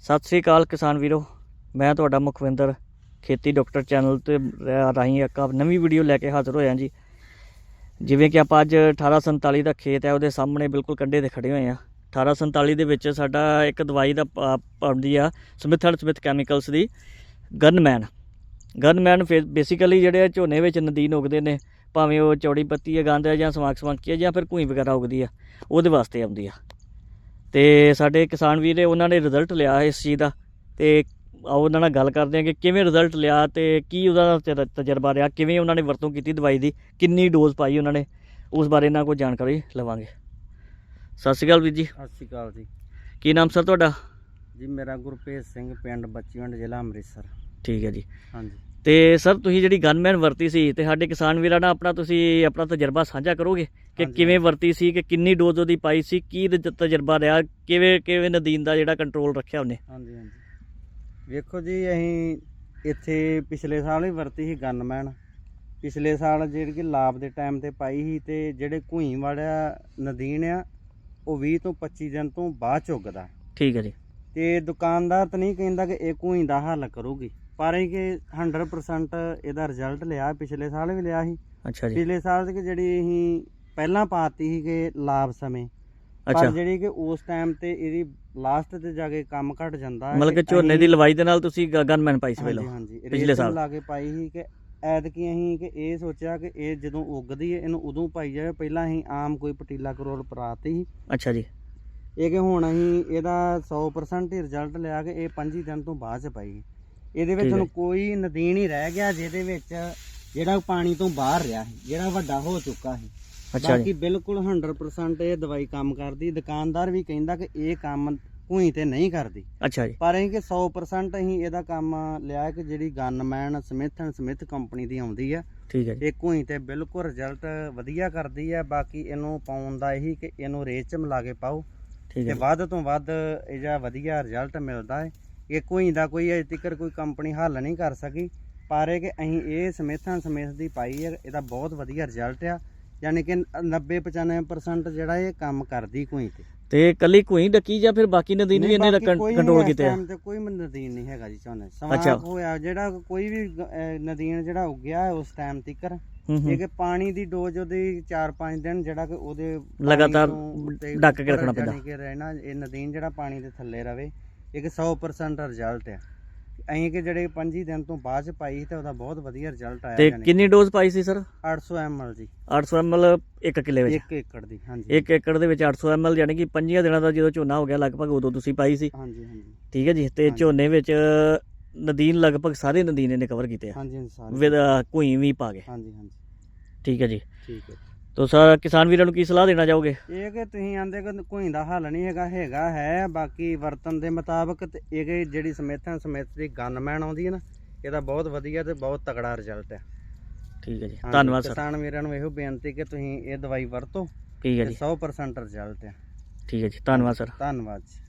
ਸਤਿ ਸ੍ਰੀ ਅਕਾਲ ਕਿਸਾਨ ਵੀਰੋ। ਮੈਂ ਤੁਹਾਡਾ ਮੁਖਵਿੰਦਰ, ਖੇਤੀ ਡਾਕਟਰ ਚੈਨਲ ਤੇ ਰਾ- ਰਾਹੀਂ ਇੱਕ ਨਵੀਂ ਵੀਡੀਓ ਲੈ ਕੇ ਹਾਜ਼ਰ ਹੋਇਆ ਜੀ। ਜਿਵੇਂ ਕਿ ਆਪਾਂ ਅੱਜ 1847 ਦਾ ਖੇਤ ਹੈ, ਉਹਦੇ ਸਾਹਮਣੇ ਬਿਲਕੁਲ ਕੰਢੇ ਤੇ ਖੜੇ ਹੋਏ ਆ 1847 ਦੇ ਵਿੱਚ ਸਾਡਾ ਇੱਕ ਦਵਾਈ ਦਾ ਪ- ਪਾਉਂਦੀ ਆ ਸਮਿਥ ਐਂਡ ਸਮਿਥ ਕੈਮੀਕਲਸ ਦੀ, ਗਨਮੈਨ। ਗਨਮੈਨ ਫਿਰ ਬੇਸਿਕਲੀ ਜਿਹੜੇ ਆ ਝੋਨੇ ਵਿੱਚ ਨਦੀਨ ਉਗਦੇ ਨੇ, ਭਾਵੇਂ ਉਹ ਚੌੜੀ ਪੱਤੀ ਹੈ ਗੰਦ ਹੈ ਜਾਂ ਸਮਾਕ ਸਮਾਕੀ ਹੈ ਜਾਂ ਫਿਰ ਭੂਈ ਵਗੈਰਾ ਉਗਦੀ ਆ, ਉਹਦੇ ਵਾਸਤੇ ਆਉਂਦੀ ਆ। ਤੇ ਸਾਡੇ ਕਿਸਾਨ ਵੀਰ ਨੇ ਉਹਨਾਂ ਨੇ ਰਿਜ਼ਲਟ ਲਿਆ ਇਸ ਚੀਜ਼ ਦਾ ਤੇ ਆਓ ਉਹਨਾਂ ਨਾਲ ਗੱਲ ਕਰਦੇ ਹਾਂ ਕਿ ਕਿਵੇਂ ਰਿਜ਼ਲਟ ਲਿਆ ਤੇ ਕੀ ਉਹਦਾ ਤਜ- ਤਜਰਬਾ ਰਿਹਾ ਕਿਵੇਂ ਉਹਨਾਂ ਨੇ ਵਰਤੋਂ ਕੀਤੀ ਦਵਾਈ ਦੀ ਕਿੰਨੀ ਡੋਜ਼ ਪਾਈ ਉਹਨਾਂ ਨੇ ਉਸ ਬਾਰੇ ਇਹਨਾਂ ਕੋਲ ਜਾਣਕਾਰੀ ਲਵਾਂਗੇ। ਸਤਿ ਸ਼੍ਰੀ ਅਕਾਲ ਵੀਰ ਜੀ। ਸਤਿ ਸ਼੍ਰੀ ਅਕਾਲ ਜੀ। ਕੀ ਨਾਮ ਸਰ ਤੁਹਾਡਾ? ਜੀ ਮੇਰਾ ਗੁਰਪ੍ਰੀਤ ਸਿੰਘ ਪਿੰਡ ਬੱਚੀਵੰਡ ਜ਼ਿਲ੍ਹਾ ਅੰਮ੍ਰਿਤਸਰ। ਠੀਕ ਹੈ ਜੀ। ਹਾਂਜੀ। ਤੇ ਸਰ ਤੁਸੀਂ ਜਿਹੜੀ ਗਨਮੈਨ ਵਰਤੀ ਸੀ ਤੇ ਸਾਡੇ ਕਿਸਾਨ ਵੀਰਾਂ ਨਾਲ ਆਪਣਾ ਤੁਸੀਂ ਆਪਣਾ ਤਜਰਬਾ ਸਾਂਝਾ ਕਰੋਗੇ? ਕਿ। ਕਿਵੇਂ ਵਰਤੀ ਸੀ ਕਿ ਕਿੰਨੀ ਡੋਜ਼ ਉਹਦੀ ਪਾਈ ਸੀ? ਕੀ ਤਜ- ਤਜਰਬਾ ਰਿਹਾ? ਕਿਵੇਂ ਕਿਵੇਂ ਨਦੀਨ ਦਾ ਜਿਹੜਾ ਕੰਟਰੋਲ ਰੱਖਿਆ ਉਹਨੇ? ਹਾਂਜੀ ਹਾਂਜੀ। ਵੇਖੋ ਜੀ ਅਸੀਂ ਇੱਥੇ ਪਿਛਲੇ ਸਾਲ ਹੀ ਵਰਤੀ ਸੀ ਗਨਮੈਨ ਪਿਛਲੇ ਸਾਲ ਜਿਹੜੀ ਕਿ ਲਾਭ ਦੇ ਟਾਈਮ ਤੇ ਪਾਈ ਸੀ ਤੇ ਜਿਹੜੇ ਘੂਈ ਵਾਲਾ ਨਦੀਨ ਆ ਉਹ 20 ਤੋਂ 25 ਦਿਨ ਤੋਂ ਬਾਅਦ ਚ ਉੱਗਦਾ ਠੀਕ ਹੈ ਜੀ। ਤੇ ਦੁਕਾਨਦਾਰ ਤਾਂ ਨਹੀਂ ਕਹਿੰਦਾ ਕਿ ਇਹ ਘੂਈ ਦਾ ਹੱਲ ਕਰੂਗੀ। ਪਰ ਇਹ ਕਿ 100% ਇਹਦਾ ਰਿਜ਼ਲਟ ਲਿਆ ਪਿਛਲੇ ਸਾਲ ਵੀ ਲਿਆ ਸੀ। ਅੱਛਾ ਜੀ। ਪਿਛਲੇ ਸਾਲ ਦੀ ਜਿਹੜੀ ਅਸੀਂ ਪਹਿਲਾਂ ਪਾਤੀ ਸੀ ਕਿ ਲਾਭ ਸਮੇਂ ਪਰ ਜਿਹੜੀ ਕਿ ਉਸ ਟਾਈਮ ਤੇ ਇਹਦੀ ਲਾਸਟ ਤੇ ਜਾ ਕੇ ਕੰਮ ਘਟ ਜਾਂਦਾ ਮਤਲਬ ਕਿ ਝੋਨੇ ਦੀ ਲਵਾਈ ਦੇ ਨਾਲ ਤੁਸੀਂ ਗਨਮੈਨ ਪਾਈ ਸੀ ਪਹਿਲਾਂ ਪਿਛਲੇ ਸਾਲ। ਲਾ ਕੇ ਪਾਈ ਸੀ ਕਿ ਐਤਕੀ ਅਸੀਂ ਕਿ ਇਹ ਸੋਚਿਆ ਕਿ ਇਹ ਜਦੋਂ ਉੱਗਦੀ ਹੈ ਇਹਨੂੰ ਉਦੋਂ ਪਾਈ ਜਾਵੇ। ਪਹਿਲਾਂ ਅਸੀਂ ਆਮ ਕੋਈ ਪਟੀਲਾ ਕਰੋਲ ਪਰਾਤੀ ਸੀ। ਅੱਛਾ ਜੀ। ਇਹ ਕਿ ਹੁਣ ਅਸੀਂ ਇਹਦਾ 100% ਹੀ ਰਿਜ਼ਲਟ ਲਿਆ ਕਿ ਇਹ 25 ਦਿਨ ਤੋਂ ਬਾਅਦ ਚ ਪਾਈ ਇਹਦੇ ਵਿੱਚ। ਹੁਣ ਕੋਈ ਨਦੀਨ ਹੀ ਰਹਿ ਗਿਆ ਜਿਹਦੇ ਵਿੱਚ ਜਿਹੜਾ ਪਾਣੀ ਤੋਂ ਬਾਹਰ ਰਿਹਾ ਸੀ ਜਿਹੜਾ ਵੱਡਾ ਹੋ ਚੁੱਕਾ ਸੀ। ਬਾਕੀ ਬਿਲਕੁਲ 100% ਇਹ ਦਵਾਈ ਕੰਮ ਕਰਦੀ। ਦੁਕਾਨਦਾਰ ਵੀ ਕਹਿੰਦਾ ਕਿ ਇਹ ਕੰਮ ਭੂਈ ਤੇ ਨਹੀਂ ਕਰਦੀ। ਅੱਛਾ ਜੀ। ਪਰ ਅਸੀਂ ਕਿ 100% ਅਸੀਂ ਇਹਦਾ ਕੰਮ ਲਿਆ ਕਿ ਜਿਹੜੀ gunman Smith and Smith company ਦੀ ਆਉਂਦੀ ਆ। ਠੀਕ ਹੈ ਜੀ। ਇਹ ਭੂਈ ਤੇ ਬਿਲਕੁਲ ਰਿਜ਼ਲਟ ਵਧੀਆ ਕਰਦੀ ਆ। ਬਾਕੀ ਇਹਨੂੰ ਪਾਉਣ ਦਾ ਇਹੀ ਕਿ ਇਹਨੂੰ ਰੇਤ ਚ ਮਿਲਾ ਕੇ ਪਾਓ। ਠੀਕ ਤੇ ਵੱਧ ਤੋਂ ਵੱਧ ਇਹਦਾ ਵਧੀਆ ਰਿਜ਼ਲਟ ਮਿਲਦਾ ਹੈ ਇਹ ਕੋਈ ਦਾ ਕੋਈ ਅਜੇ ਤੱਕ ਕੋਈ ਕੰਪਨੀ ਹੱਲ ਨਹੀਂ ਕਰ ਸਕੀ ਪਰ ਇਹ ਕਿ ਅਸੀਂ ਇਹ ਸਮਿਥਾਂ ਸਮਿਥ ਦੀ ਪਾਈ ਹੈ ਇਹਦਾ ਬਹੁਤ ਵਧੀਆ ਰਿਜ਼ਲਟ ਆ ਯਾਨੀ ਕਿ 90 95% ਜਿਹੜਾ ਇਹ ਕੰਮ ਕਰਦੀ ਕੋਈ ਤੇ ਤੇ ਕੱਲੀ ਕੋਈ ਡੱਕੀ ਜਾਂ ਫਿਰ ਬਾਕੀ ਨਦੀਨ ਵੀ ਇਹਨੇ ਕੰਟਰੋਲ ਕੀਤੇ ਆ time ਤੇ ਕੋਈ ਨਦੀਨ ਨਹੀਂ ਹੈਗਾ ਜੀ ਝੋਨੇ। ਸਮਾਂ ਹੋਇਆ ਜਿਹੜਾ ਕੋਈ ਵੀ ਨਦੀਨ ਜਿਹੜਾ ਉੱਗਿਆ ਹੈ ਉਸ ਟਾਈਮ ਤੱਕ ਹੂੰ ਇਹ ਹੂੰ ਕਿ ਪਾਣੀ ਦੀ ਡੋਜ਼ ਉਹਦੀ 4-5 ਦਿਨ ਜਿਹੜਾ ਕਿ ਉਹਦੇ ਲਗਾਤਾਰ ਢੱਕ ਕੇ ਰੱਖਣਾ ਪੈਂਦਾ। ਜਾਣੀ ਕਿ ਰਹਿਣਾ ਇਹ ਨਦੀਨ ਜਿਹੜਾ ਪਾਣੀ ਦੇ ਥੱਲੇ ਰਵੇ ਇਹ ਕਿ 100% ਰਿਜ਼ਲਟ ਆ। ਅਸੀਂ ਕਿ ਜਿਹੜੇ 25 ਦਿਨ ਤੋਂ ਬਾਅਦ ਚ ਪਾਈ ਤੇ ਉਹਦਾ ਬਹੁਤ ਵਧੀਆ ਰਿਜ਼ਲਟ ਆਇਆ ਤੇ ਕਿੰਨੀ ਡੋਜ਼ ਪਾਈ ਸੀ ਸਰ 800 ml ਜੀ। 800 ml 1 ਕਿੱਲੇ ਵਿੱਚ? 1 ਏਕੜ ਦੀ ਹਾਂਜੀ। 1 ਏਕੜ ਦੇ ਵਿੱਚ 800 ml ਯਾਨੀ ਕਿ 5 ਦਿਨਾਂ ਦਾ ਜਦੋਂ ਝੋਨਾ ਹੋ ਗਿਆ ਲਗਭਗ ਉਦੋਂ ਤੁਸੀਂ ਪਾਈ ਸੀ। ਹਾਂਜੀ ਹਾਂਜੀ। ਠੀਕ ਹੈ ਜੀ ਤੇ। ਝੋਨੇ ਵਿੱਚ ਨਦੀਨ ਲਗਭਗ ਸਾਰੇ ਨਦੀਨ ਇਹਨੇ ਕਵਰ ਕੀਤੇ ਆ। ਹਾਂਜੀ ਹਾਂਜੀ ਸਾਰੇ। ਵਿਦ ਘੂਈ ਵੀ ਪਾ ਕੇ ਹਾਂਜੀ ਹਾਂਜੀ। ਠੀਕ ਹੈ ਜੀ। ਠੀਕ ਹੈ ਤੋ ਸਰ ਕਿਸਾਨ ਵੀਰਾਂ ਨੂੰ ਕੀ ਸਲਾਹ ਦੇਣਾ ਚਾਹੋਗੇ? ਇਹ ਕਿ ਤੁਸੀਂ ਆਂਦੇ ਕਿ ਕੋਈ ਦਾ ਹੱਲ ਨਹੀਂ ਹੈਗਾ ਹੈਗਾ ਹੈ ਬਾਕੀ ਵਰਤਨ ਦੇ ਮੁਤਾਬਕ ਤੇ ਇਹ ਜਿਹੜੀ ਸਮੇਥਾਂ ਸਮੇਤ ਦੀ ਗਨਮੈਨ ਆਉਂਦੀ ਹੈ ਨਾ ਇਹਦਾ ਬਹੁਤ ਵਧੀਆ ਤੇ ਬਹੁਤ ਤਕੜਾ ਰਿਜ਼ਲਟ ਹੈ। ਠੀਕ ਹੈ ਜੀ। ਹਾਂਜੀ, ਧੰਨਵਾਦ ਸਰ। ਕਿਸਾਨ ਵੀਰਾਂ ਨੂੰ ਇਹੋ ਬੇਨਤੀ ਕਿ ਤੁਸੀਂ ਇਹ ਦਵਾਈ ਵਰਤੋ ਠੀਕ ਹੈ ਤੇ ਜੀ। 100% ਰਿਜ਼ਲਟ ਹੈ। ਠੀਕ ਹੈ ਜੀ। ਧੰਨਵਾਦ ਸਰ। ਧੰਨਵਾਦ ਜੀ।